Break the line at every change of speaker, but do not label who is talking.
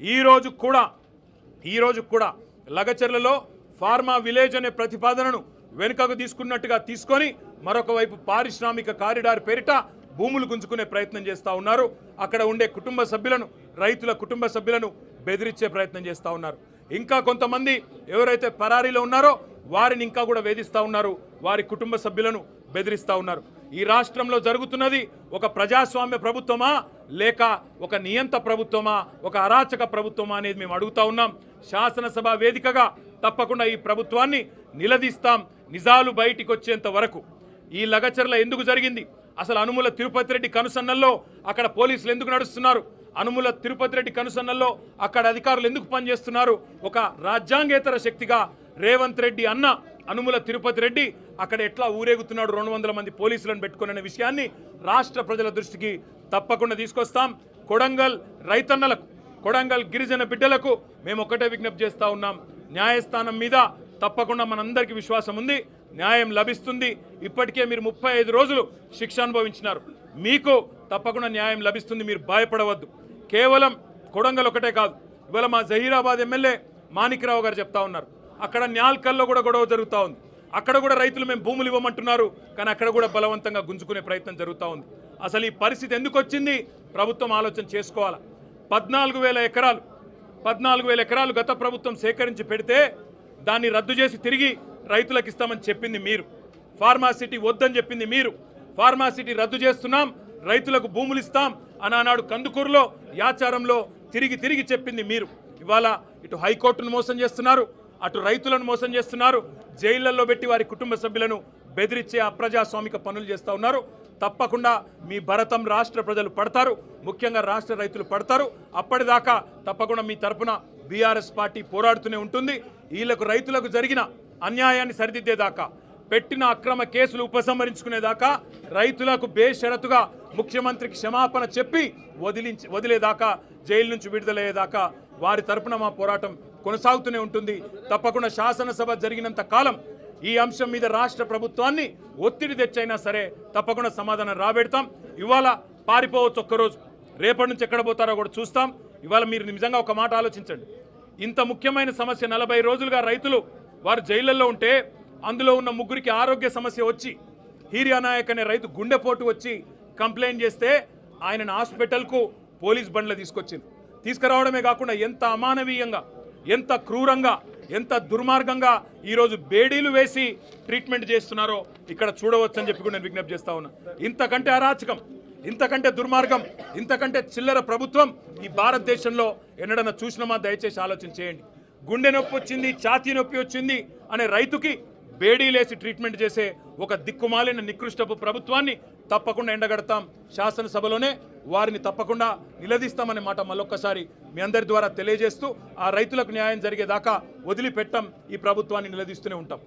ఈరోజు కూడా ఈ కూడా లగచర్లలో ఫార్మా విలేజ్ అనే ప్రతిపాదనను వెనుకకు తీసుకున్నట్టుగా తీసుకొని మరొక వైపు పారిశ్రామిక కారిడార్ పేరిట భూములు గుంజుకునే ప్రయత్నం చేస్తూ ఉన్నారు. అక్కడ ఉండే కుటుంబ సభ్యులను రైతుల కుటుంబ సభ్యులను బెదిరించే ప్రయత్నం చేస్తూ ఉన్నారు. ఇంకా కొంతమంది ఎవరైతే పరారీలో ఉన్నారో వారిని ఇంకా కూడా వేధిస్తూ ఉన్నారు. వారి కుటుంబ సభ్యులను బెదిరిస్తూ ఉన్నారు. ఈ రాష్ట్రంలో జరుగుతున్నది ఒక ప్రజాస్వామ్య ప్రభుత్వమా? లేక ఒక నియంత ప్రభుత్వమా? ఒక అరాచక ప్రభుత్వమా అనేది మేము అడుగుతా ఉన్నాం. శాసనసభ వేదికగా తప్పకుండా ఈ ప్రభుత్వాన్ని నిలదీస్తాం. నిజాలు బయటికి వచ్చేంత వరకు. ఈ లగచర్ల ఎందుకు జరిగింది? అసలు అనుముల తిరుపతి రెడ్డి కనుసన్నల్లో అక్కడ పోలీసులు ఎందుకు నడుస్తున్నారు? అనుముల తిరుపతి రెడ్డి కనుసన్నల్లో అక్కడ అధికారులు ఎందుకు పనిచేస్తున్నారు? ఒక రాజ్యాంగేతర శక్తిగా రేవంత్ రెడ్డి అన్న అనుముల తిరుపతి రెడ్డి అక్కడ ఎట్లా ఊరేగుతున్నాడు రెండు వందల మంది పోలీసులను పెట్టుకునే విషయాన్ని రాష్ట్ర ప్రజల దృష్టికి తప్పకుండా తీసుకొస్తాం. కొడంగల్ రైతన్నలకు కొడంగల్ గిరిజన బిడ్డలకు మేము ఒకటే విజ్ఞప్తి చేస్తూ ఉన్నాం. న్యాయస్థానం మీద తప్పకుండా మనందరికీ విశ్వాసం ఉంది న్యాయం లభిస్తుంది. ఇప్పటికే మీరు ముప్పై ఐదు రోజులు శిక్ష అనుభవించినారు. మీకు తప్పకుండా న్యాయం లభిస్తుంది మీరు భయపడవద్దు. కేవలం కొడంగల్ ఒకటే కాదు ఇవాళ మా జహీరాబాద్ ఎమ్మెల్యే మాణిక్రావు గారు చెప్తా ఉన్నారు. అక్కడ న్యాల్కల్లో కూడా గొడవ జరుగుతూ ఉంది. అక్కడ కూడా రైతులు మేము భూములు ఇవ్వమంటున్నారు కానీ అక్కడ కూడా బలవంతంగా గుంజుకునే ప్రయత్నం జరుగుతూ ఉంది. అసలు ఈ పరిస్థితి ఎందుకు వచ్చింది? ప్రభుత్వం ఆలోచన చేసుకోవాలా? పద్నాలుగు వేల ఎకరాలు పద్నాలుగు వేల ఎకరాలు గత ప్రభుత్వం సేకరించి పెడితే దాన్ని రద్దు చేసి తిరిగి రైతులకు ఇస్తామని చెప్పింది మీరు. ఫార్మాసిటీ వద్దని చెప్పింది మీరు. ఫార్మాసిటీ రద్దు చేస్తున్నాం రైతులకు భూములు ఇస్తాం అని ఆనాడు కందుకూరులో యాచారంలో తిరిగి తిరిగి చెప్పింది మీరు. ఇవాళ ఇటు హైకోర్టును మోసం చేస్తున్నారు అటు రైతులను మోసం చేస్తున్నారు. జైళ్ళలో పెట్టి వారి కుటుంబ సభ్యులను బెదిరించే అప్రజాస్వామిక పనులు చేస్తూ ఉన్నారు. తప్పకుండా మీ భరతం రాష్ట్ర ప్రజలు పడతారు. ముఖ్యంగా రాష్ట్ర రైతులు పడతారు. అప్పటిదాకా తప్పకుండా మీ తరపున బీఆర్ఎస్ పార్టీ పోరాడుతూనే ఉంటుంది. వీళ్ళకు రైతులకు జరిగిన అన్యాయాన్ని సరిదిద్దేదాకా పెట్టిన అక్రమ కేసులు ఉపసంహరించుకునేదాకా రైతులకు బేషరతుగా ముఖ్యమంత్రికి క్షమాపణ చెప్పి వదిలించి వదిలేదాకా జైలు నుంచి విడుదలయ్యేదాకా వారి తరపున మా పోరాటం కొనసాగుతూనే ఉంటుంది. తప్పకుండా శాసనసభ జరిగినంత కాలం ఈ అంశం మీద రాష్ట్ర ప్రభుత్వాన్ని ఒత్తిడి తెచ్చైనా సరే తప్పకుండా సమాధానం రాబెడతాం. ఇవాళ పారిపోవచ్చు ఒక్కరోజు. రేపటి నుంచి ఎక్కడ పోతారో కూడా చూస్తాం. ఇవాళ మీరు నిజంగా ఒక మాట ఆలోచించండి. ఇంత ముఖ్యమైన సమస్య నలభై రోజులుగా రైతులు వారు జైళ్ళల్లో ఉంటే అందులో ఉన్న ముగ్గురికి ఆరోగ్య సమస్య వచ్చి హీరియా నాయక్ అనే రైతు గుండెపోటు వచ్చి కంప్లైంట్ చేస్తే ఆయనను హాస్పిటల్కు పోలీస్ బండ్లు తీసుకొచ్చింది. తీసుకురావడమే కాకుండా ఎంత అమానవీయంగా ఎంత క్రూరంగా ఎంత దుర్మార్గంగా ఈరోజు బేడీలు వేసి ట్రీట్మెంట్ చేస్తున్నారో ఇక్కడ చూడవచ్చని చెప్పి కూడా నేను విజ్ఞప్తి చేస్తా ఉన్నా. ఇంతకంటే అరాచకం ఇంతకంటే దుర్మార్గం ఇంతకంటే చిల్లర ప్రభుత్వం ఈ భారతదేశంలో ఎన్నడన్నా చూసినామా? దయచేసి ఆలోచన చేయండి. గుండె నొప్పి వచ్చింది ఛాతీ నొప్పి వచ్చింది అనే రైతుకి బేడీలేసి ట్రీట్మెంట్ చేసే ఒక దిక్కుమాలిన నికృష్టపు ప్రభుత్వాన్ని తప్పకుండా ఎండగడతాం. శాసనసభలోనే వారిని తప్పకుండా నిలదీస్తామనే మాట మళ్ళొక్కసారి మీ అందరి ద్వారా తెలియజేస్తూ ఆ రైతులకు న్యాయం జరిగేదాకా వదిలిపెట్టం ఈ ప్రభుత్వాన్ని నిలదీస్తూనే ఉంటాం.